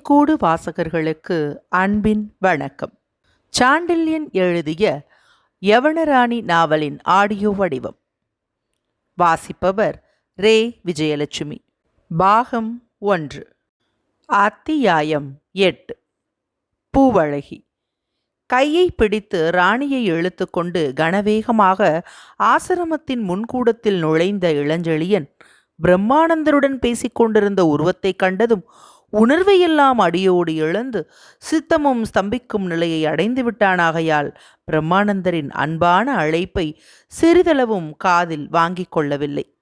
தேன்கூடு வாசகர்களுக்கு அன்பின் வணக்கம். சாண்டில்யன் எழுதிய யவனராணி நாவலின் ஆடியோ வடிவம். வாசிப்பவர் ரே. விஜயலட்சுமி. பாகம் ஒன்று. அத்தியாயம் எட்டு. பூவழகி. கையை பிடித்து ராணியை இழுத்துக்கொண்டு கனவேகமாக ஆசிரமத்தின் முன்கூடத்தில் நுழைந்த இளஞ்செழியன் பிரம்மானந்தருடன் பேசிக் கொண்டிருந்த கண்டதும் உணர்வை உணர்வையெல்லாம் அடியோடு இழந்து சித்தமும் ஸ்தம்பிக்கும் நிலையை அடைந்து விட்டானாகையால் பிரம்மானந்தரின் அன்பான அழைப்பை சிறிதளவும் காதில் வாங்கிக் கொள்ளவில்லை.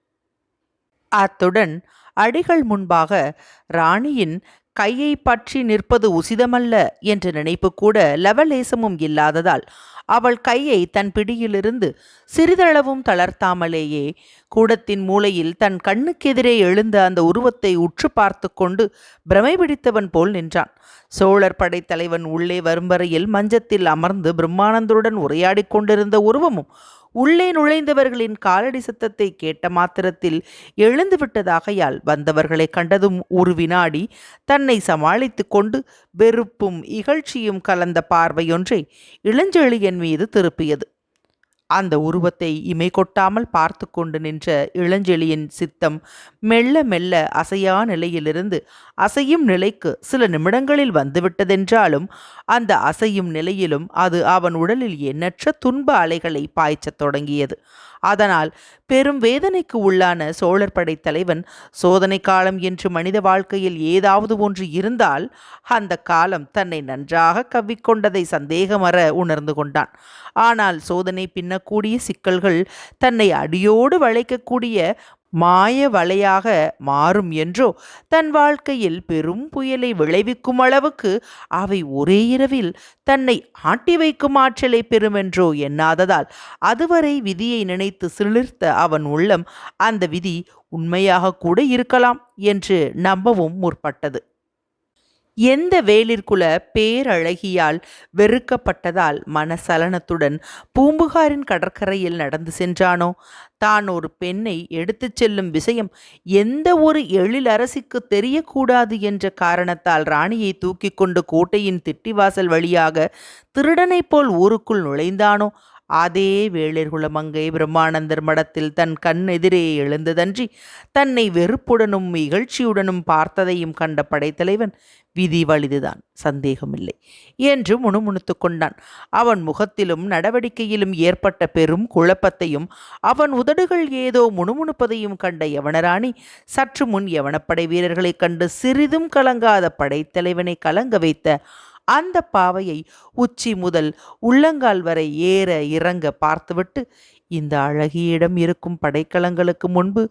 அத்துடன் அடிகள் முன்பாக ராணியின் கையை பற்றி நிற்பது உசிதமல்ல என்ற நினைப்பு கூட லவலேசமும் இல்லாததால் அவள் கையை தன் பிடியிலிருந்து சிறிதளவும் தளர்த்தாமலேயே கூடத்தின் மூலையில் தன் கண்ணுக்கெதிரே எழுந்த அந்த உருவத்தை உற்று பார்த்து கொண்டு பிரமை பிடித்தவன் போல் நின்றான். சோழர் படைத்தலைவன் உள்ளே வரும் வரையில் மஞ்சத்தில் அமர்ந்து பிரம்மானந்தருடன் உரையாடிக் கொண்டிருந்த உருவமும் உள்ளே நுழைந்தவர்களின் காலடி சத்தத்தை கேட்ட மாத்திரத்தில் எழுந்து விட்டதாகையால் கண்டதும் ஒரு வினாடி தன்னை சமாளித்து கொண்டு வெறுப்பும் இகழ்ச்சியும் கலந்த பார்வையொன்றை இளஞ்செழியன் மீது திருப்பியது. அந்த உருவத்தை இமை கொட்டாமல் பார்த்து கொண்டு நின்ற இளஞ்செழியின் சித்தம் மெல்ல மெல்ல அசையா நிலையிலிருந்து அசையும் நிலைக்கு சில நிமிடங்களில் வந்துவிட்டதென்றாலும் அந்த அசையும் நிலையிலும் அது அவன் உடலில் எண்ணற்ற துன்ப அலைகளை பாய்ச்சத் தொடங்கியது. அதனால் பெரும் வேதனைக்கு உள்ளான சோழர் படைத்தலைவன் தலைவன் சோதனை காலம் என்று மனித வாழ்க்கையில் ஏதாவது ஒன்று இருந்தால் அந்த காலம் தன்னை நன்றாக கவ்விக்கொண்டதை சந்தேகமற உணர்ந்து கொண்டான். ஆனால் சோதனை பின்னக்கூடிய சிக்கல்கள் தன்னை அடியோடு வளைக்கக்கூடிய மாய வலையாக மாறும் என்றோ தன் வாழ்க்கையில் பெரும் புயலை விளைவிக்கும் அளவுக்கு அவை ஒரே இரவில் தன்னை ஆட்டி வைக்கும் ஆற்றலை பெறுமென்றோ எண்ணாததால் அதுவரை விதியை நினைத்து சிலிர்த்த அவன் உள்ளம் அந்த விதி உண்மையாக கூட இருக்கலாம் என்று நம்பவும் முற்பட்டது. எந்த வேலிற்குல பேரழகியால் வெறுக்கப்பட்டதால் மனசலனத்துடன் பூம்புகாரின் கடற்கரையில் நடந்து சென்றானோ? தான் ஒரு பெண்ணை எடுத்துச் செல்லும் விஷயம் எந்த ஒரு எழிலரசிக்கு தெரியக்கூடாது என்ற காரணத்தால் ராணியை தூக்கி கொண்டு கோட்டையின் திட்டிவாசல் வழியாக திருடனைப் போல் ஊருக்குள் நுழைந்தானோ? அதே வேளிர்குலமங்கை பிரம்மானந்தர் மடத்தில் தன் கண் எதிரே எழுந்ததன்றி தன்னை வெறுப்புடனும் இகழ்ச்சியுடனும் பார்த்ததையும் கண்ட படைத்தலைவன் விதி வலிதுதான் சந்தேகமில்லை என்று முணுமுணுத்து கொண்டான். அவன் முகத்திலும் நடவடிக்கையிலும் ஏற்பட்ட பெரும் குழப்பத்தையும் அவன் உதடுகள் ஏதோ முணுமுணுப்பதையும் கண்ட யவனராணி சற்று முன் யவனப்படை வீரர்களைக் கண்டு சிறிதும் கலங்காத படைத்தலைவனை கலங்க வைத்த அந்த பாவையை உச்சி முதல் உள்ளங்கால் வரை ஏற இறங்க பார்த்துவிட்டு இந்த அழகியிடம் இருக்கும் படைக்கலங்களுக்கு முன்பு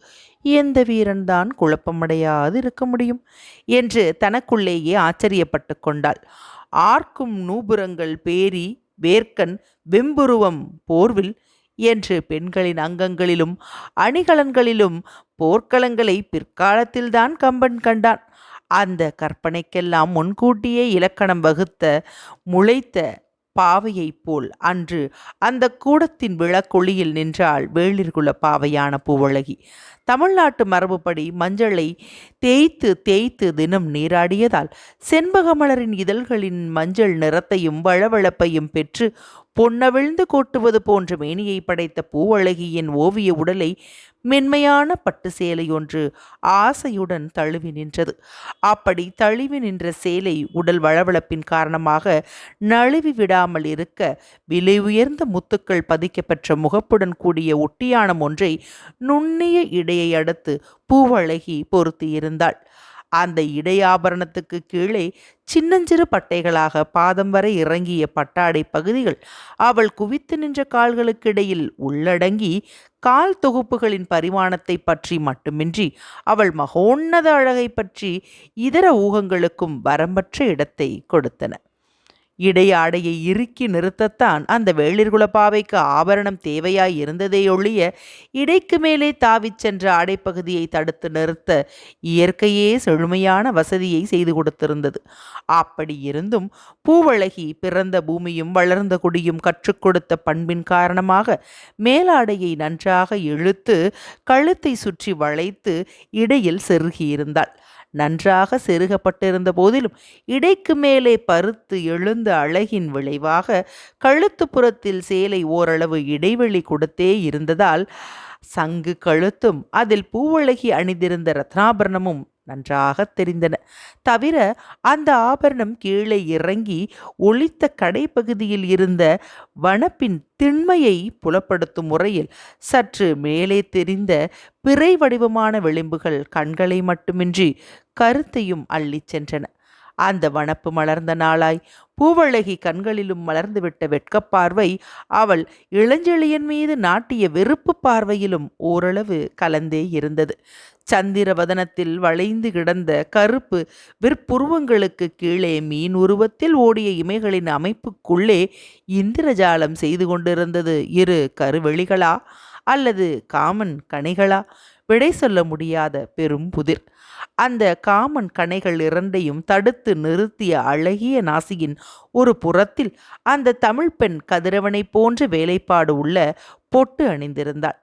எந்த வீரன்தான் குழப்பமடையாது இருக்க முடியும்? என்று தனக்குள்ளேயே ஆச்சரியப்பட்டு கொண்டாள். ஆர்க்கும் நூபுரங்கள் பேரி வேர்க்கன் வெம்புருவம் போர்வில் என்று பெண்களின் அங்கங்களிலும் அணிகலன்களிலும் போர்க்களங்களை பிற்காலத்தில்தான் கம்பன் கண்டான். அந்த கற்பனைக்கெல்லாம் முன்கூட்டியே இலக்கணம் வகுத்த முளைத்த பாவையைப் போல் அன்று அந்த கூடத்தின் விளக்கொளியில் நின்றாள் வேளிர்குல பாவையான பூவழகி. தமிழ்நாட்டு மரபுப்படி மஞ்சளை தேய்த்து தேய்த்து தினம் நீராடியதால் செண்பகமலரின் இதழ்களின் மஞ்சள் நிறத்தையும் வளவளப்பையும் பெற்று பொன்னவிழ்ந்து கொட்டுவது போன்ற மேனியை படைத்த பூவழகியின் ஓவிய உடலை மென்மையான பட்டு சேலை ஒன்று ஆசையுடன் தழுவி நின்றது. அப்படி தழுவி நின்ற சேலை உடல் வளவளப்பின் காரணமாக நழுவி விடாமல் இருக்க விலை உயர்ந்த முத்துக்கள் பதிக்கப்பெற்ற முகப்புடன் கூடிய ஒட்டியானம் ஒன்றை நுண்ணிய இடையை அடுத்து பூவழகி பொருத்தியிருந்தாள் அந்த இடையாபரணத்துக்கு கீழே சின்னஞ்சிறு பட்டைகளாக பாதம் வரை இறங்கிய பட்டாடை பகுதிகள் அவள் குவித்து நின்ற கால்களுக்கிடையில் உள்ளடங்கி கால் தொகுப்புகளின் பரிமாணத்தை பற்றி மட்டுமின்றி அவள் மகோன்னத அழகை பற்றி இதர ஊகங்களுக்கும் வரம்பற்ற இடத்தை கொடுத்தன. இடையாடையை இறுக்கி நிறுத்தத்தான் அந்த வேளிர்குல பாவைக்கு ஆபரணம் தேவையாய் இருந்ததே ஒழிய இடைக்கு மேலே தாவிச் சென்ற ஆடைப்பகுதியை தடுத்து நிறுத்த இயற்கையே செழுமையான வசதியை செய்து கொடுத்திருந்தது. அப்படி இருந்தும் பூவழகி பிறந்த பூமியும் வளர்ந்த குடியும் கற்றுக் கொடுத்த பண்பின் காரணமாக மேலாடையை நன்றாக இழுத்து கழுத்தை சுற்றி வளைத்து இடையில் செருகியிருந்தாள். நன்றாக செருகப்பட்டிருந்த போதிலும் இடைக்கு மேலே பருத்து எழுந்த அழகின் விளைவாக கழுத்துப்புறத்தில் சேலை ஓரளவு இடைவெளி கொடுத்தே இருந்ததால் சங்கு கழுத்தும் அதில் பூவழகி அணிந்திருந்த ரத்னாபரணமும் நன்றாக தெரிந்தன. தவிர அந்த ஆபரணம் கீழே இறங்கி ஒளித்த கடைப்பகுதியில் இருந்த வனப்பின் திண்மையை புலப்படுத்தும் முறையில் சற்று மேலே தெரிந்த பிறை வடிவமான விளிம்புகள் கண்களை மட்டுமின்றி கருத்தையும் அள்ளிச் சென்றன. அந்த வனப்பு மலர்ந்த நாளாய். பூவழகி கண்களிலும் மலர்ந்துவிட்ட வெட்கப்பார்வை அவள் இளஞ்செழியன் மீது நாட்டிய வெறுப்பு பார்வையிலும் ஓரளவு கலந்தே இருந்தது. சந்திரவதனத்தில் வளைந்து கிடந்த கருப்பு விற்புருவங்களுக்கு கீழே மீன் உருவத்தில் ஓடிய இமைகளின் அமைப்புக்குள்ளே இந்திரஜாலம் செய்து கொண்டிருந்தது. இரு கருவெளிகளா அல்லது காமன் கனிகளா விடை சொல்ல முடியாத பெரும் புதிர். அந்த காமன் கணைகள் இரண்டையும் தடுத்து நிறுத்திய அழகிய நாசியின் ஒரு புறத்தில் அந்த தமிழ் பெண் கதிரவனை போன்ற வேலைப்பாடு உள்ள பொட்டு அணிந்திருந்தாள்.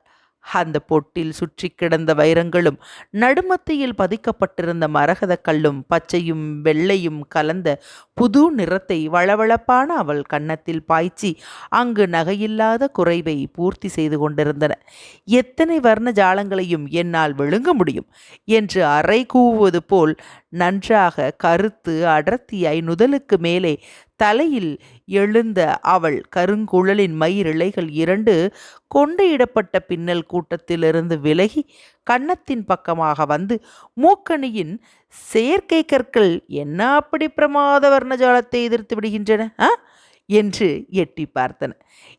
அந்த பொட்டில் சுற்றி கிடந்த வைரங்களும் நடுமத்தியில் பதிக்கப்பட்டிருந்த மரகத கல்லும் பச்சையும் வெள்ளையும் கலந்த புது நிறத்தை வளவளப்பான அவள் கன்னத்தில் பாய்ச்சி அங்கு நகையில்லாத குறைவை பூர்த்தி செய்து கொண்டிருந்தன. எத்தனை வர்ண ஜாலங்களையும் என்னால் விழுங்க முடியும் என்று அறை கூவுவது போல் நன்றாக கருத்து அடர்த்தியாய் நுதலுக்கு மேலே தலையில் எழுந்த அவள் கருங்குழலின் மயிரிழைகள் இரண்டு கொண்டையிடப்பட்ட பின்னல் கூட்டத்திலிருந்து விலகி கன்னத்தின் பக்கமாக வந்து மூக்கணியின் செயற்கை கற்கள் என்ன அப்படி பிரமாத வர்ணஜாலத்தை எதிர்த்து விடுகின்றன ஆ? என்று எட்டி பார்த்தன.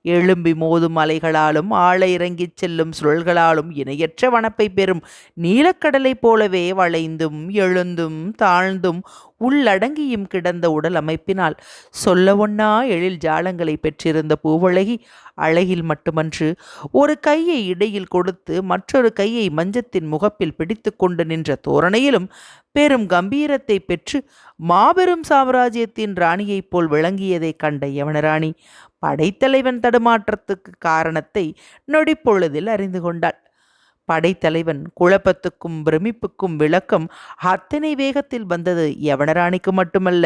எழும்பி மோதும் அலைகளாலும் ஆளை இறங்கிச் செல்லும் சுழல்களாலும் இணையற்ற வனப்பை பெறும் நீலக்கடலை போலவே வளைந்தும் எழுந்தும் தாழ்ந்தும் உள்ளடங்கியும் கிடந்த உடல் அமைப்பினால் சொல்ல ஒன்னா எழில் ஜாலங்களை பெற்றிருந்த பூவழகி அழகில் மட்டுமன்று ஒரு கையை இடையில் கொடுத்து மற்றொரு கையை மஞ்சத்தின் முகப்பில் பிடித்து கொண்டு நின்ற தோரணையிலும் பெரும் கம்பீரத்தை பெற்று மாபெரும் சாம்ராஜ்யத்தின் ராணியைப் போல் விளங்கியதை கண்ட யவனராணி படைத்தலைவன் தடுமாற்றத்துக்கு காரணத்தை நொடிப்பொழுதில் அறிந்து கொண்டாள். படைத்தலைவன் குழப்பத்துக்கும் பிரமிப்புக்கும் விளக்கம் அத்தனை வேகத்தில் வந்தது யவனராணிக்கு மட்டுமல்ல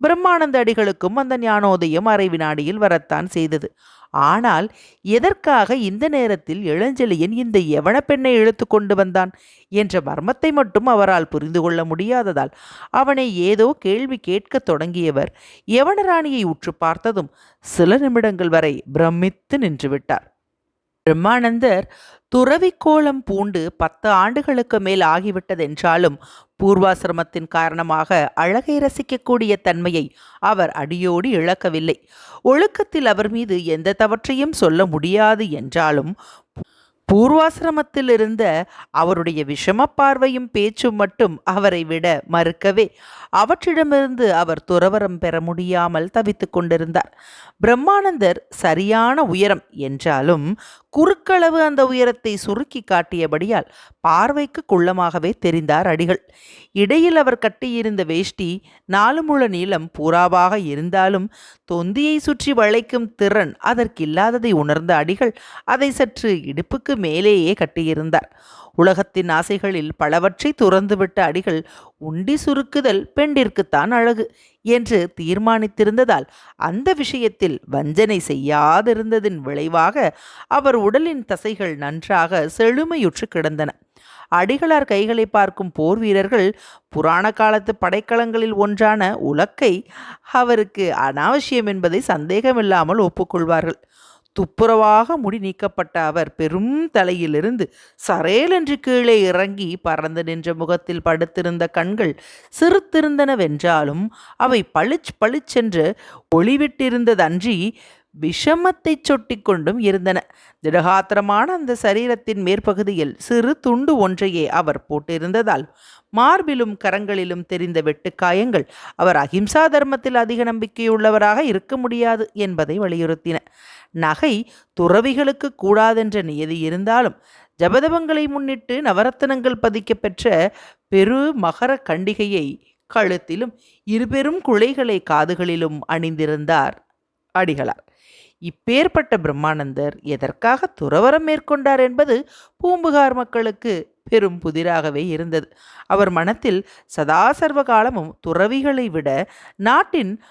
பிரம்மானந்த அடிகளுக்கும் அந்த ஞானோதயம் அரை வினாடியில் வரத்தான் செய்தது. ஆனால் எதற்காக இந்த நேரத்தில் இளஞ்செழியன் இந்த யவன பெண்ணை இழுத்து கொண்டு வந்தான் என்ற மர்மத்தை மட்டும் அவரால் புரிந்து கொள்ள முடியாததால் அவனை ஏதோ கேள்வி கேட்கத் தொடங்கியவர் யவனராணியை உற்று பார்த்ததும் சில நிமிடங்கள் வரை பிரமித்து நின்றுவிட்டார் பிரம்மானந்தர் துறவிக்கோளம் பூண்டு பத்து ஆண்டுகளுக்கு மேல் ஆகிவிட்டதென்றாலும் பூர்வாசிரமத்தின் காரணமாக அழகை ரசிக்கக்கூடிய தன்மையை அவர் அடியோடு இழக்கவில்லை. ஒழுக்கத்தில் அவர் மீது எந்த தவற்றையும் சொல்ல முடியாது என்றாலும் பூர்வாசிரமத்தில் இருந்த அவருடைய விஷம பார்வையும் பேச்சும் மட்டும் அவரை விட மறுக்கவே அவற்றிடமிருந்து அவர் துறவரம் பெற முடியாமல் தவித்துக் கொண்டிருந்தார். பிரம்மானந்தர் சரியான உயரம் என்றாலும் குறுக்களவு அந்த உயரத்தை சுருக்கி காட்டியபடியால் பார்வைக்கு குள்ளமாகவே தெரிந்தார் அடிகள். இடையில் அவர் கட்டியிருந்த வேஷ்டி நாலு முழ நீளம் பூராவாக இருந்தாலும் தொந்தியை சுற்றி வளைக்கும் திறன் அதற்கில்லாததை உணர்ந்த அடிகள் அதை சற்று இடுப்புக்கு மேலேயே கட்டியிருந்தார். உலகத்தின் ஆசைகளில் பலவற்றை துறந்துவிட்ட அடிகள் உண்டி சுருக்குதல் பெண்டிற்குத்தான் அழகு என்று தீர்மானித்திருந்ததால் அந்த விஷயத்தில் வஞ்சனை செய்யாதிருந்ததின் விளைவாக அவர் உடலின் தசைகள் நன்றாக செழுமையுற்று கிடந்தன. அடிகளார் கைகளை பார்க்கும் போர் வீரர்கள் புராண காலத்து படைக்கலங்களில் ஒன்றான உலக்கை அவருக்கு அனாவசியம் என்பதை சந்தேகமில்லாமல் ஒப்புக்கொள்வார்கள். துப்புரவாக முடி நீக்கப்பட்ட அவர் பெரும் தலையிலிருந்து சரேலென்று கீழே இறங்கி பறந்து நின்ற முகத்தில் படுத்திருந்த கண்கள் சிறுத்திருந்தனவென்றாலும் அவை பளிச் பளிச்சென்று ஒளிவிட்டிருந்ததன்றி விஷமத்தை சொட்டி கொண்டும் இருந்தன. திடகாத்திரமான அந்த சரீரத்தின் மேற்பகுதியில் சிறு துண்டு ஒன்றையே அவர் போட்டிருந்ததால் மார்பிலும் கரங்களிலும் தெரிந்த வெட்டுக்காயங்கள் அவர் அகிம்சா தர்மத்தில் அதிக நம்பிக்கையுள்ளவராக இருக்க முடியாது என்பதை வலியுறுத்தின. நகை துறவிகளுக்கு கூடாதென்ற நியதி இருந்தாலும் ஜபதபங்களை முன்னிட்டு நவரத்தனங்கள் பதிக்கப்பெற்ற பெரு மகர கண்டிகையை கழுத்திலும் இருபெரும் குழைகளை காதுகளிலும் அணிந்திருந்தார் அடிகளார். இப்பேற்பட்ட பிரம்மானந்தர் எதற்காக துறவரம் மேற்கொண்டார் என்பது பூம்புகார் மக்களுக்கு பெரும் புதிராகவே இருந்தது. அவர் மனத்தில் சதாசர்வ காலமும் துறவிகளை விட நாட்டின்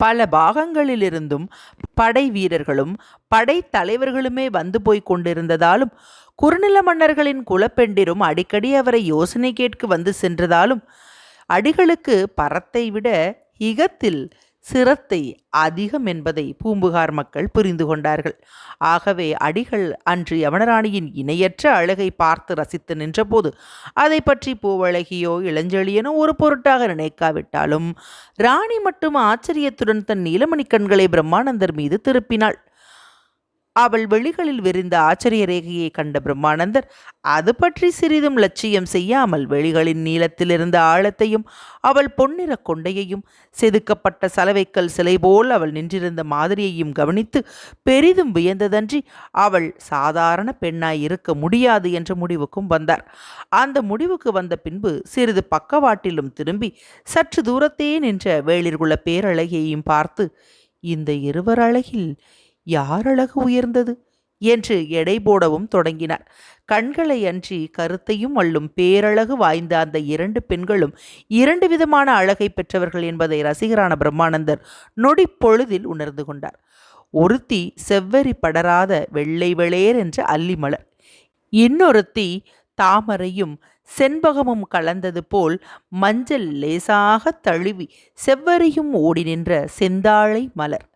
பல பாகங்களிலிருந்தும் படை வீரர்களும் படை தலைவர்களுமே வந்து போய் கொண்டிருந்ததாலும் குறுநில மன்னர்களின் குலப்பெண்டிரும் அடிக்கடி அவரை யோசனை கேட்க வந்து சென்றதாலும் அடிகளுக்கு பரத்தை விட இகத்தில் சிரத்தை அதிகம் என்பதை பூம்புகார் மக்கள் புரிந்து கொண்டார்கள். ஆகவே அடிகள் அன்று யவனராணியின் இணையற்ற அழகை பார்த்து ரசித்து நின்றபோது அதை பற்றி பூவழகியோ இளஞ்செழியனோ ஒரு பொருட்டாக நினைக்காவிட்டாலும் ராணி மட்டும் ஆச்சரியத்துடன் தன் நீலமணி கண்களை பிரம்மானந்தர் மீது திருப்பினாள். அவள் வெளிகளில் விரிந்த ஆச்சரிய ரேகையை கண்ட பிரம்மானந்தர் அது பற்றி சிறிதும் லட்சியம் செய்யாமல் வெளிகளின் நீளத்தில் இருந்த ஆழத்தையும் அவள் பொன்னிற கொண்டையையும் செதுக்கப்பட்ட சலவைக்கல் சிலை போல் அவள் நின்றிருந்த மாதிரியையும் கவனித்து பெரிதும் வியந்ததன்றி அவள் சாதாரண பெண்ணாய் இருக்க முடியாது என்ற முடிவுக்கும் வந்தார். அந்த முடிவுக்கு வந்த பின்பு சிறிது பக்கவாட்டிலும் திரும்பி சற்று தூரத்தே நின்ற வேளிர்குள்ள பேரழகியையும் பார்த்து இந்த இருவர் அழகில் யார் அழகு உயர்ந்தது? என்று எடை போடவும் தொடங்கினார். கண்களை அன்றி கருத்தையும் அள்ளும் பேரழகு வாய்ந்த அந்த இரண்டு பெண்களும் இரண்டு விதமான அழகை பெற்றவர்கள் என்பதை ரசிகரான பிரம்மானந்தர் நொடி பொழுதில் உணர்ந்து கொண்டார். ஒருத்தி செவ்வரி படராத வெள்ளை வெளேர் என்ற அல்லிமலர் இன்னொருத்தி தாமரையும் செண்பகமும் கலந்தது போல் மஞ்சள் லேசாக தழுவி செவ்வரியும் ஓடி நின்ற செந்தாழை மலர்.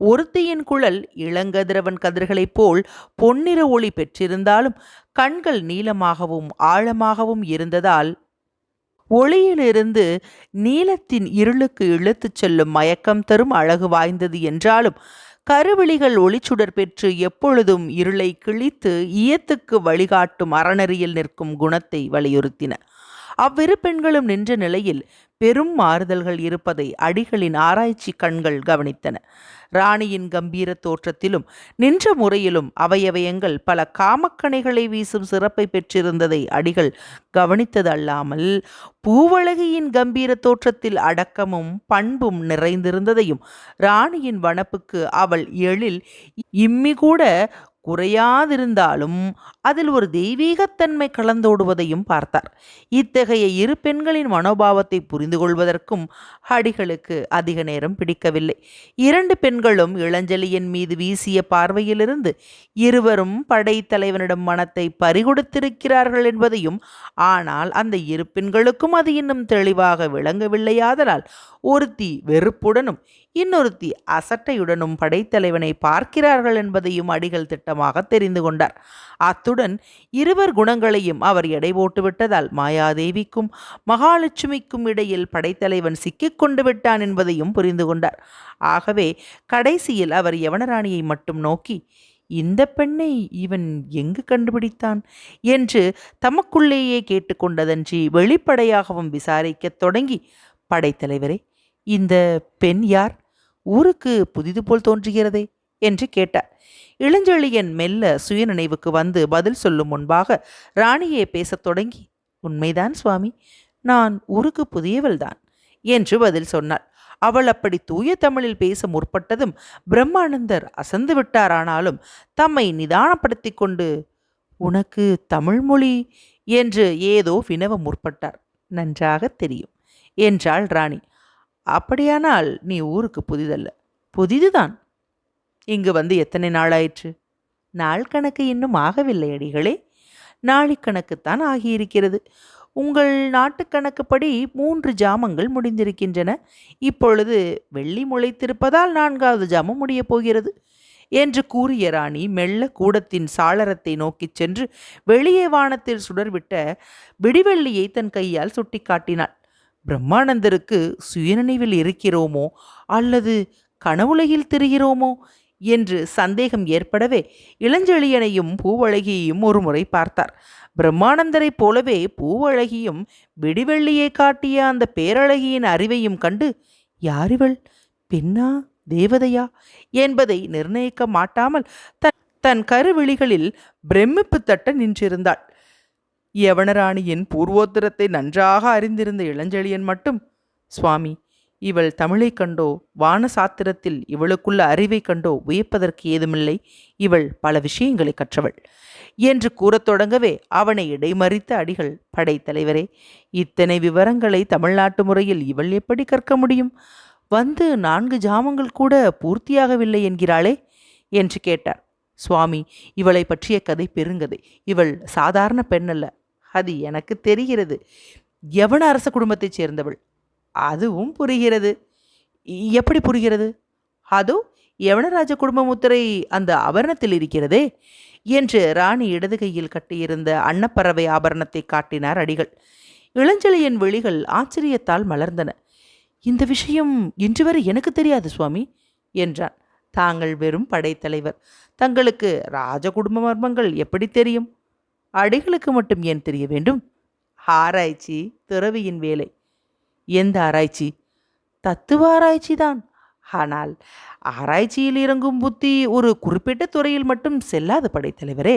ஒருத்தியின் குழல் இளங்கதிரவன் கதிர்களைப் போல் பொன்னிற ஒளி பெற்றிருந்தாலும் கண்கள் நீளமாகவும் ஆழமாகவும் இருந்ததால் ஒளியிலிருந்து நீலத்தின் இருளுக்கு இழுத்துச் செல்லும் மயக்கம் தரும் அழகு வாய்ந்தது என்றாலும் கருவிழிகள் ஒளிச்சுடர் பெற்று எப்பொழுதும் இருளை கிழித்து ஈயத்துக்கு வழிகாட்டும் அறநெறியில் நிற்கும் குணத்தை வலியுறுத்தின. அவ்விரு பெண்களும் நின்ற நிலையில் பெரும் மாறுதல்கள் இருப்பதை அடிகளின் ஆராய்ச்சி கண்கள் கவனித்தன. ராணியின் கம்பீர தோற்றத்திலும் நின்ற முறையிலும் அவயவயங்கள் பல காமக்கணைகளை வீசும் சிறப்பை பெற்றிருந்ததை அடிகள் கவனித்தது அல்லாமல் பூவழகியின் கம்பீர தோற்றத்தில் அடக்கமும் பண்பும் நிறைந்திருந்ததையும் ராணியின் வனப்புக்கு அவள் எழில் இம்மி கூட குறையாதிருந்தாலும் அதில் ஒரு தெய்வீகத்தன்மை கலந்தோடுவதையும் பார்த்தார். இத்தகைய இரு பெண்களின் மனோபாவத்தை புரிந்து கொள்வதற்கும் அடிகளுக்கு அதிக நேரம் பிடிக்கவில்லை. இரண்டு பெண்களும் இளஞ்சலியின் மீது வீசிய பார்வையிலிருந்து இருவரும் படைத்தலைவனிடம் மனத்தை பறிகொடுத்திருக்கிறார்கள் என்பதையும் ஆனால் அந்த இரு பெண்களுக்கும் அது இன்னும் தெளிவாக விளங்கவில்லையாதலால் ஒருத்தி வெறுப்புடனும் இன்னொருத்தி அசட்டையுடனும் படைத்தலைவனை பார்க்கிறார்கள் என்பதையும் அடிகள் திட்டமாக தெரிந்து கொண்டார். அத்துடன் இருவர் குணங்களையும் அவர் எடை போட்டு விட்டதால் மாயாதேவிக்கும் மகாலட்சுமிக்கும் இடையில் படைத்தலைவன் சிக்கிக் கொண்டு விட்டான் என்பதையும் புரிந்து கொண்டார். ஆகவே கடைசியில் அவர் யவனராணியை மட்டும் நோக்கி இந்த பெண்ணை இவன் எங்கு கண்டுபிடித்தான்? என்று தமக்குள்ளேயே கேட்டுக்கொண்டதன்றி வெளிப்படையாகவும் விசாரிக்கத் தொடங்கி படைத்தலைவரே இந்த பெண் யார்? ஊருக்கு புதிது போல் தோன்றுகிறதே என்று கேட்டார். இளஞ்செழியன் மெல்ல சுயநினைவுக்கு வந்து பதில் சொல்லும் முன்பாக ராணியே பேசத் தொடங்கி உண்மைதான் சுவாமி நான் ஊருக்கு புதியவள்தான் என்று பதில் சொன்னாள். அவள் அப்படி தூய தமிழில் பேச முற்பட்டதும் பிரம்மானந்தர் அசந்து விட்டாரானாலும் தம்மை நிதானப்படுத்தி கொண்டு உனக்கு தமிழ் மொழி? என்று ஏதோ வினவ முற்பட்டார். நன்றாக தெரியும் என்றாள் ராணி. அப்படியானால் நீ ஊருக்கு புதிதல்ல. புதிதுதான். இங்கு வந்து எத்தனை நாளாயிற்று? நாள் கணக்கு இன்னும் ஆகவில்லை அடிகளே. நாளிக்கணக்குத்தான் ஆகியிருக்கிறது. உங்கள் நாட்டுக்கணக்குப்படி மூன்று ஜாமங்கள் முடிந்திருக்கின்றன. இப்பொழுது வெள்ளி முளைத்திருப்பதால் நான்காவது ஜாமம் முடியப் போகிறது. என்று கூறிய ராணி மெல்ல கூடத்தின் சாளரத்தை நோக்கிச் சென்று வெளியே வானத்தில் சுடர்விட்ட விடிவெள்ளியை தன் கையால் சுட்டிக்காட்டினாள் பிரம்மானந்தருக்கு சுயநினைவில் இருக்கிறோமோ அல்லது கனவுலகில் தெரிகிறோமோ என்று சந்தேகம் ஏற்படவே இளஞ்செழியனையும் பூவழகியையும் ஒரு முறை பார்த்தார். பிரம்மானந்தரைப் போலவே பூவழகியும் விடிவெள்ளியை காட்டிய அந்த பேரழகியின் அறிவையும் கண்டு யாரிவள்? பெண்ணா? தேவதையா? என்பதை நிர்ணயிக்க மாட்டாமல் தன் தன் கருவிழிகளில் பிரமிப்பு தட்ட நின்றிருந்தாள். யவனராணியின் பூர்வோத்தரத்தை நன்றாக அறிந்திருந்த இளஞ்செழியன் மட்டும் சுவாமி இவள் தமிழைக் கண்டோ வான சாத்திரத்தில் இவளுக்குள்ள அறிவைக் கண்டோ வியப்பதற்கு ஏதுமில்லை. இவள் பல விஷயங்களை கற்றவள். என்று கூறத் தொடங்கவே அவனை இடைமறித்த அடிகள் படைத்தலைவரே இத்தனை விவரங்களை தமிழ்நாட்டு முறையில் இவள் எப்படி கற்க முடியும்? வந்து நான்கு ஜாமங்கள் கூட பூர்த்தியாகவில்லை என்கிறாளே என்று கேட்டார். சுவாமி இவளை பற்றிய கதை பெருங்கதை. இவள் சாதாரண பெண்ணல்ல அது எனக்கு தெரிகிறது. எவன அரச குடும்பத்தைச் சேர்ந்தவள். அதுவும் புரிகிறது. எப்படி புரிகிறது? அதோ யவனராஜ குடும்ப முத்திரை அந்த ஆபரணத்தில் இருக்கிறதே என்று ராணி இடது கையில் கட்டியிருந்த அன்னப்பறவை ஆபரணத்தை காட்டினார் அடிகள். இளஞ்சலியின் விழிகள் ஆச்சரியத்தால் மலர்ந்தன. இந்த விஷயம் இன்று வரை எனக்கு தெரியாது சுவாமி என்றான். தாங்கள் வெறும் படைத்தலைவர். தங்களுக்கு ராஜ குடும்ப மர்மங்கள் எப்படி தெரியும்? அடிகளுக்கு மட்டும் ஏன் தெரிய வேண்டும்? ஆராய்ச்சி துறவியின் வேலை. எந்த ஆராய்ச்சி? தத்துவ ஆராய்ச்சி தான். ஆனால் ஆராய்ச்சியில் இறங்கும் புத்தி ஒரு குறிப்பிட்ட துறையில் மட்டும் செல்லாத படைத்தலைவரே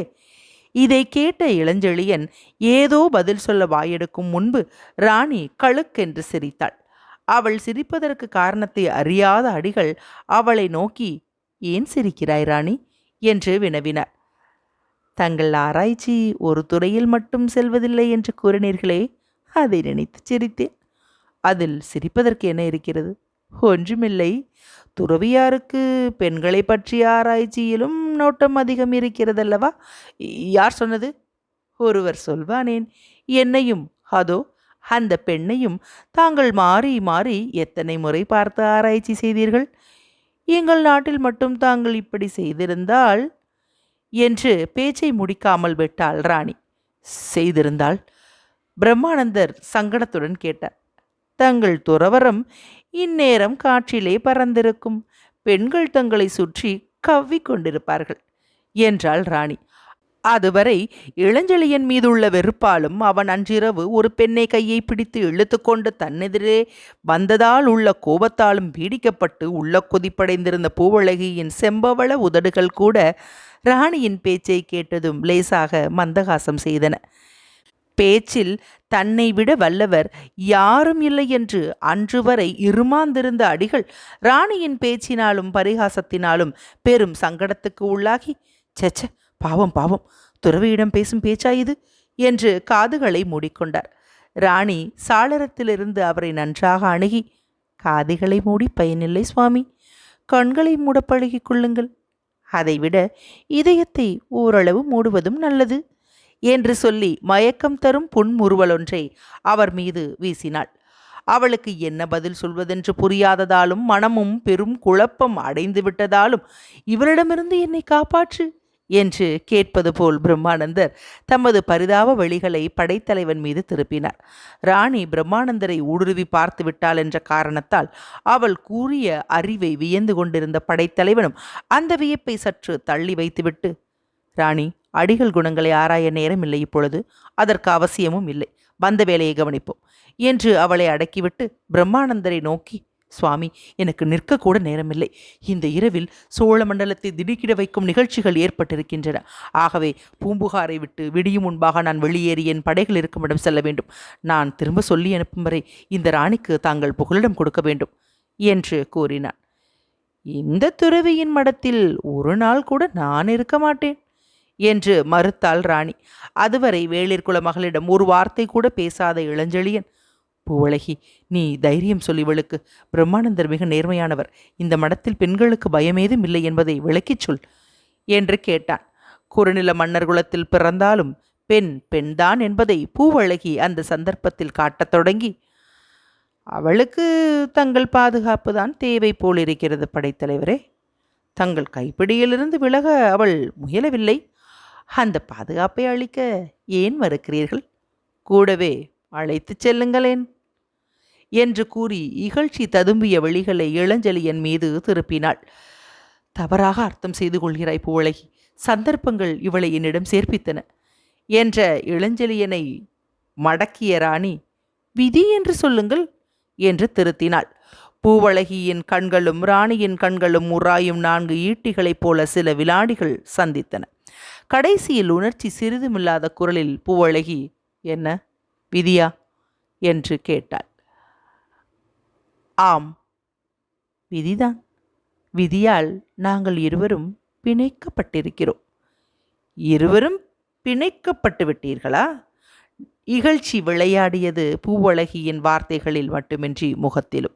இதை கேட்ட இளஞ்செழியன் ஏதோ பதில் சொல்ல வாயெடுக்கும் முன்பு ராணி கழுக்கென்று சிரித்தாள். அவள் சிரிப்பதற்கு காரணத்தை அறியாத அடிகள் அவளை நோக்கி ஏன் சிரிக்கிறாய் ராணி? என்று வினவினார் தங்கள் ஆராய்ச்சி ஒரு துறையில் மட்டும் செல்வதில்லை என்று கூறினீர்களே அதை நினைத்து சிரித்தேன். அதில் சிரிப்பதற்கு என்ன இருக்கிறது? ஒன்றுமில்லை. துறவியாருக்கு பெண்களை பற்றிய ஆராய்ச்சியிலும் நோட்டம் அதிகம் இருக்கிறதல்லவா? யார் சொன்னது? ஒருவர் சொல்வானேன். என்னையும் அதோ அந்த பெண்ணையும் தாங்கள் மாறி மாறி எத்தனை முறை பார்த்து ஆராய்ச்சி செய்தீர்கள்? எங்கள் நாட்டில் மட்டும் தாங்கள் இப்படி செய்திருந்தால் என்று பேச்சை முடிக்காமல் விட்டாள் ராணி. செய்திருந்தாள் பிரம்மானந்தர் சங்கடத்துடன் கேட்டார். தங்கள் துறவரம் இந்நேரம் காற்றிலே பறந்திருக்கும். பெண்கள் தங்களை சுற்றி கவ்விக் கொண்டிருப்பார்கள் என்றாள் ராணி. அதுவரை இளஞ்செழியன் மீதுள்ள வெறுப்பாலும் அவன் அன்றிரவு ஒரு பெண்ணை கையை பிடித்து இழுத்துக்கொண்டு தன்னெதிரே வந்ததால் உள்ள கோபத்தாலும் பீடிக்கப்பட்டு உள்ள கொதிப்படைந்திருந்த பூவழகியின் செம்பவள உதடுகள் கூட ராணியின் பேச்சை கேட்டதும் லேசாக மந்தகாசம் செய்தன. பேச்சில் தன்னை விட வல்லவர் யாரும் இல்லை என்று அன்று வரை இருமாந்திருந்த அடிகள் ராணியின் பேச்சினாலும் பரிகாசத்தினாலும் பெரும் சங்கடத்துக்கு உள்ளாகி செச்ச பாவம் பாவம் துறவியிடம் பேசும் பேச்சா இது? என்று காதுகளை மூடிக்கொண்டார். ராணி சாளரத்திலிருந்து அவரை நன்றாக அணுகி காதுகளை மூடி பயனில்லை சுவாமி. கண்களை மூட பழகிக் கொள்ளுங்கள். அதைவிட இதயத்தை ஓரளவு மூடுவதும் நல்லது என்று சொல்லி மயக்கம் தரும் புன்முறுவலொன்றை அவர் மீது வீசினாள். அவளுக்கு என்ன பதில் சொல்வதென்று புரியாததாலும் மனமும் பெரும் குழப்பம் அடைந்து விட்டதாலும் இவரிடமிருந்து என்னை காப்பாற்று. என்று கேட்பது போல் பிரம்மானந்தர் தமது பரிதாப வழிகளை படைத்தலைவன் மீது திருப்பினார். ராணி பிரம்மானந்தரை ஊடுருவி பார்த்து விட்டாள் என்ற காரணத்தால் அவள் கூறிய அறிவை வியந்து கொண்டிருந்த படைத்தலைவனும் அந்த வியப்பை சற்று தள்ளி வைத்துவிட்டு ராணி அடிகள் குணங்களை ஆராய நேரமில்லை இப்பொழுது. அதற்கு அவசியமும் இல்லை. வந்த வேலையை கவனிப்போம் என்று அவளை அடக்கிவிட்டு பிரம்மானந்தரை நோக்கி சுவாமி எனக்கு நிற்கக்கூட நேரமில்லை. இந்த இரவில் சோழ மண்டலத்தை திடுக்கிட வைக்கும் நிகழ்ச்சிகள் ஏற்பட்டிருக்கின்றன. ஆகவே பூம்புகாரை விட்டு விடியும் முன்பாக நான் வெளியேறி என் படைகள் இருக்குமிடம் செல்ல வேண்டும். நான் திரும்ப சொல்லி அனுப்பும் வரை இந்த ராணிக்கு தாங்கள் புகலிடம் கொடுக்க வேண்டும் என்று கூறினான். இந்த துறவியின் மடத்தில் ஒரு நாள் கூட நான் இருக்க மாட்டேன் என்று மறுத்தாள் ராணி. அதுவரை வேளிர்குல மகளிடம் ஒரு வார்த்தை கூட பேசாத இளஞ்செழியன் பூவழகி நீ தைரியம் சொல்லிவளுக்கு பிரம்மானந்தர் மிக நேர்மையானவர். இந்த மடத்தில் பெண்களுக்கு பயமேதும் இல்லை என்பதை விளக்கிச் சொல் என்று கேட்டான். குறுநில மன்னர் குலத்தில் பிறந்தாலும் பெண் பெண்தான் என்பதை பூவழகி அந்த சந்தர்ப்பத்தில் காட்டத் தொடங்கி அவளுக்கு தங்கள் பாதுகாப்பு தான் தேவை போலிருக்கிறது படைத்தலைவரே. தங்கள் கைப்பிடியிலிருந்து விலக அவள் முயலவில்லை. அந்த பாதுகாப்பை அளிக்க ஏன் மறுக்கிறீர்கள்? கூடவே அழைத்துச் செல்லுங்களேன். என்று கூறி இகழ்ச்சி ததும்பிய வெளிகளை இளஞ்செழியன் மீது திருப்பினாள். தவறாக அர்த்தம் செய்து கொள்கிறாய் பூவழகி. சந்தர்ப்பங்கள் இவளை என்னிடம் சேர்ப்பித்தன என்ற இளஞ்செழியனை மடக்கிய ராணி விதி என்று சொல்லுங்கள் என்று திருத்தினாள். பூவழகியின் கண்களும் ராணியின் கண்களும் உராயும் நான்கு ஈட்டிகளைப் போல சில வினாடிகள் சந்தித்தன. கடைசியில் உணர்ச்சி சிறிதுமில்லாத குரலில் பூவழகி என்ன? விதியா? என்று கேட்டாள். ஆம். விதிதான். விதியால் நாங்கள் இருவரும் பிணைக்கப்பட்டிருக்கிறோம். இருவரும் பிணைக்கப்பட்டு விட்டீர்களா? இகழ்ச்சி விளையாடியது பூவழகியின் வார்த்தைகளில் மட்டுமின்றி முகத்திலும்.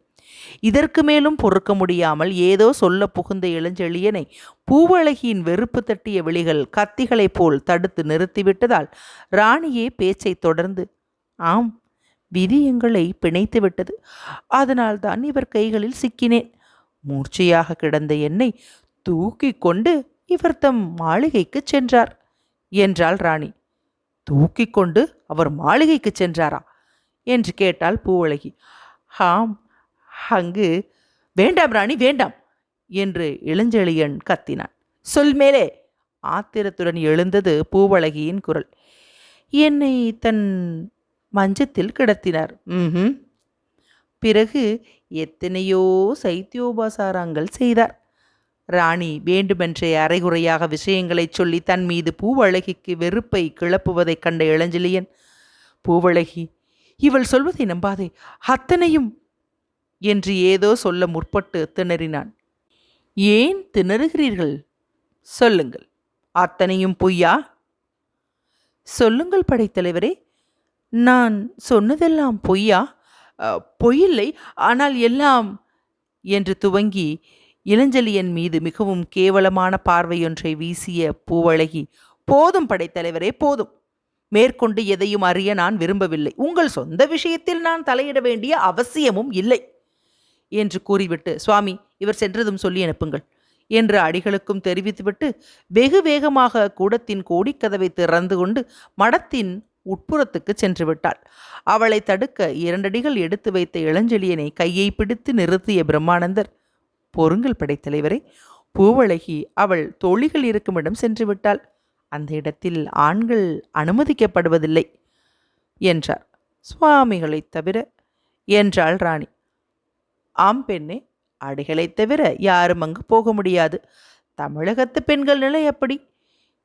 இதற்கு மேலும் பொறுக்க முடியாமல் ஏதோ சொல்ல புகுந்த இளஞ்செழியனை பூவழகியின் வெறுப்பு தட்டிய விழிகள் கத்திகளைப் போல் தடுத்து நிறுத்திவிட்டதால் ராணியே பேச்சை தொடர்ந்து ஆம் விதி எங்களை பிணைத்து விட்டது. அதனால்தான் இவர் கைகளில் சிக்கினேன். மூர்ச்சையாக கிடந்த என்னை தூக்கி கொண்டு இவர் தம் மாளிகைக்கு சென்றார். என்றாள் ராணி. தூக்கி கொண்டு அவர் மாளிகைக்கு சென்றாரா? என்று கேட்டாள் பூவழகி. ஹாம் அங்கு வேண்டாம் ராணி வேண்டாம் என்று இளஞ்செழியன் கத்தினான். சொல் மேலே. ஆத்திரத்துடன் எழுந்தது பூவழகியின் குரல். என்னை தன் மஞ்சத்தில் கிடத்தினார். பிறகு எத்தனையோ சைத்தியோபாசாரங்கள் செய்தார். ராணி வேண்டுமென்றே அரைகுறையாக விஷயங்களைச் சொல்லி தன் மீது பூவழகிக்கு வெறுப்பை கிளப்புவதைக் கண்ட இளஞ்செழியன் பூவழகி இவள் சொல்வதை நம்பாதே அத்தனையும் என்று ஏதோ சொல்ல முற்பட்டு திணறினான். ஏன் திணறுகிறீர்கள்? சொல்லுங்கள். அத்தனையும் பொய்யா? சொல்லுங்கள் படைத்தலைவரே நான் சொன்னதெல்லாம் பொய்யா? பொய்யில்லை. ஆனால் எல்லாம் என்று துவங்கி இளஞ்சலியன் மீது மிகவும் கேவலமான பார்வையொன்றை வீசிய பூவழகி போதும் படைத்தலைவரே போதும். மேற்கொண்டு எதையும் அறிய நான் விரும்பவில்லை. உங்கள் சொந்த விஷயத்தில் நான் தலையிட வேண்டிய அவசியமும் இல்லை என்று கூறிவிட்டு சுவாமி இவர் சென்றதும் சொல்லி அனுப்புங்கள் என்று அடிகளுக்கும் தெரிவித்துவிட்டு வெகு வேகமாக கூடத்தின் கோடிக்கதவை திறந்து கொண்டு மடத்தின் உட்புறத்துக்கு சென்று விட்டாள் அவளை தடுக்க இரண்டடிகள் எடுத்து வைத்த இளஞ்செழியனை கையை பிடித்து நிறுத்திய பிரம்மானந்தர் பொருங்கள் படைத்தலைவரே பூவழகி அவள் தோழிகள் இருக்குமிடம் சென்று விட்டாள் அந்த இடத்தில் ஆண்கள் அனுமதிக்கப்படுவதில்லை என்றார். சுவாமிகளைத் தவிர என்றாள் ராணி. ஆம் பெண்ணே அடிகளைத் தவிர யாரும் அங்கு போக முடியாது. தமிழகத்து பெண்கள் நிலை எப்படி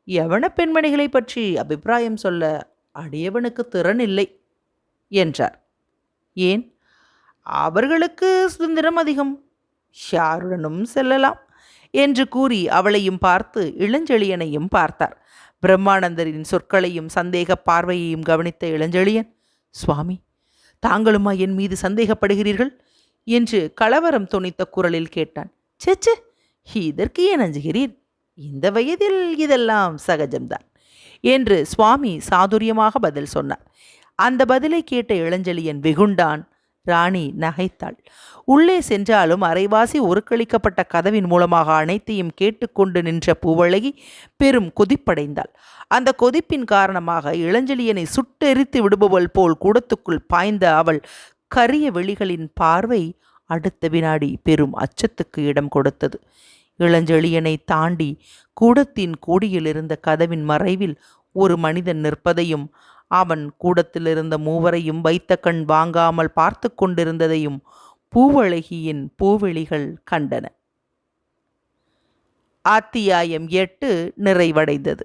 யவன பெண்மணிகளை பற்றி அபிப்பிராயம் சொல்ல அடியவனுக்கு திறன் இல்லை என்றார். ஏன்? அவர்களுக்கு சுதந்திரம் அதிகம். யாருடனும் செல்லலாம் என்று கூறி அவளையும் பார்த்து இளஞ்செழியனையும் பார்த்தார். பிரம்மானந்தரின் சொற்களையும் சந்தேக பார்வையையும் கவனித்த இளஞ்செழியன் சுவாமி தாங்களுமா என் மீது சந்தேகப்படுகிறீர்கள்? என்று கலவரம் துணித்த குரலில் கேட்டான். சேச்சே இதற்கு ஏன் அஞ்சுகிறீர்? இந்த வயதில் இதெல்லாம் சகஜம்தான். என்று சுவாமி சாதுரியமாக பதில் சொன்னார். அந்த பதிலை கேட்ட இளஞ்செழியன் வெகுண்டான் ராணி நகைத்தாள். உள்ளே சென்றாலும் அரைவாசி ஒருக்களிக்கப்பட்ட கதவின் மூலமாக அனைத்தையும் கேட்டுக்கொண்டு நின்ற பூவழகி பெரும் கொதிப்படைந்தாள். அந்த கொதிப்பின் காரணமாக இளஞ்செழியனை சுட்டெரித்து விடுபவள் போல் கூடத்துக்குள் பாய்ந்த அவள் கரிய வெளிகளின் பார்வை அடுத்த வினாடி பெரும் அச்சத்துக்கு இடம் கொடுத்தது. இளஞ்செழியனை தாண்டி கூடத்தின் கோடியில் இருந்த கதவின் மறைவில் ஒரு மனிதன் நிற்பதையும் அவன் கூடத்தில் இருந்த மூவரையும் வைத்த கண் வாங்காமல் பார்த்து கொண்டிருந்ததையும் பூவழகியின் பூவெளிகள் கண்டன. அத்தியாயம் எட்டு நிறைவடைந்தது.